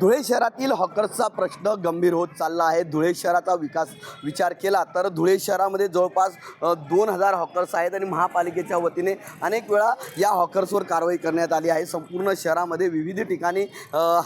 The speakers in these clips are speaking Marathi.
धुळे शहरातील हॉकर्सचा प्रश्न गंभीर होत चालला आहे. धुळे शहराचा विकास विचार केला तर धुळे शहरामध्ये जवळपास दोन हजार हॉकर्स आहेत आणि महापालिकेच्या वतीने अनेक वेळा या हॉकर्सवर कारवाई करण्यात आली आहे. संपूर्ण शहरामध्ये विविध ठिकाणी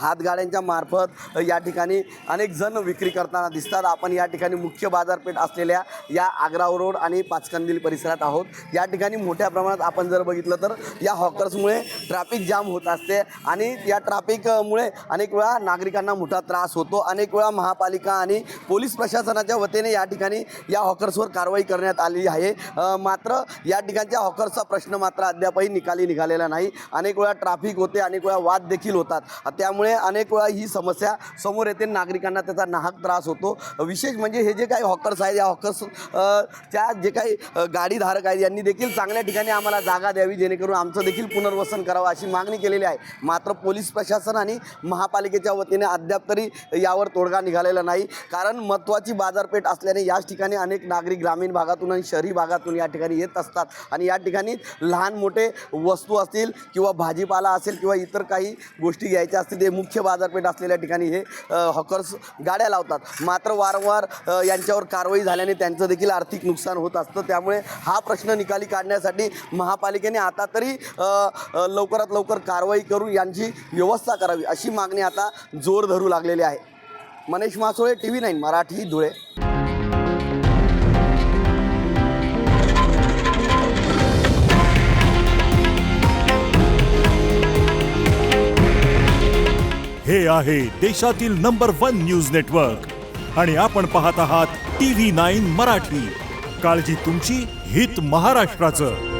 हातगाड्यांच्या मार्फत या ठिकाणी अनेक जण विक्री करताना दिसतात. आपण या ठिकाणी मुख्य बाजारपेठ असलेल्या या आग्रा रोड आणि पाचकंदील परिसरात आहोत. या ठिकाणी मोठ्या प्रमाणात आपण जर बघितलं तर या हॉकर्समुळे ट्रॅफिक जाम होत असते आणि या ट्रॅफिकमुळे अनेक वेळा नागरिकांना मोठा त्रास होतो. अनेक वेळा महापालिका आणि पोलीस प्रशासनाच्या वतीने या ठिकाणी या हॉकर्सवर कारवाई करण्यात आली आहे. मात्र या ठिकाणच्या हॉकर्सचा प्रश्न मात्र अद्यापही निकाली निघालेला नाही. अनेक वेळा ट्रॅफिक होते अनेक वेळा वाद देखील होतात. त्यामुळे अनेक वेळा ही समस्या समोर येते नागरिकांना त्याचा नाहक त्रास होतो. विशेष म्हणजे हे जे काही हॉकर्स आहेत या हॉकर्स च्या जे काही गाडीधारक आहेत यांनी देखील चांगल्या ठिकाणी आम्हाला जागा द्यावी जेणेकरून आमचं देखील पुनर्वसन करावं अशी मागणी केलेली आहे. मात्र पोलीस प्रशासन आणि महापालिकेच्या वतीने अद्याप तरी यावर तोडगा निघालेला नाही. कारण महत्त्वाची बाजारपेठ असल्याने याच ठिकाणी अनेक नागरिक ग्रामीण भागातून आणि शहरी भागातून या ठिकाणी येत असतात. आणि या ठिकाणी लहान मोठे वस्तू असतील किंवा भाजीपाला असेल किंवा इतर काही गोष्टी घ्यायच्या असतील ते मुख्य बाजारपेठ असलेल्या ठिकाणी हे हॉकर्स गाड्या लावतात. मात्र वारंवार यांच्यावर कारवाई झाल्याने त्यांचं देखील आर्थिक नुकसान होत असतं. त्यामुळे हा प्रश्न निकाली काढण्यासाठी महापालिकेने आता तरी लवकरात लवकर कारवाई करून यांची व्यवस्था करावी अशी मागणी आता जोर धरू लागलेले आहे. Manish Masole T V nine Marathi Dhule. हे आहे देशातील नंबर वन न्यूज नेटवर्क. आणि आपण पाहत आहात टी व्ही नाईन मराठी. काळजी तुमची हित महाराष्ट्राचं.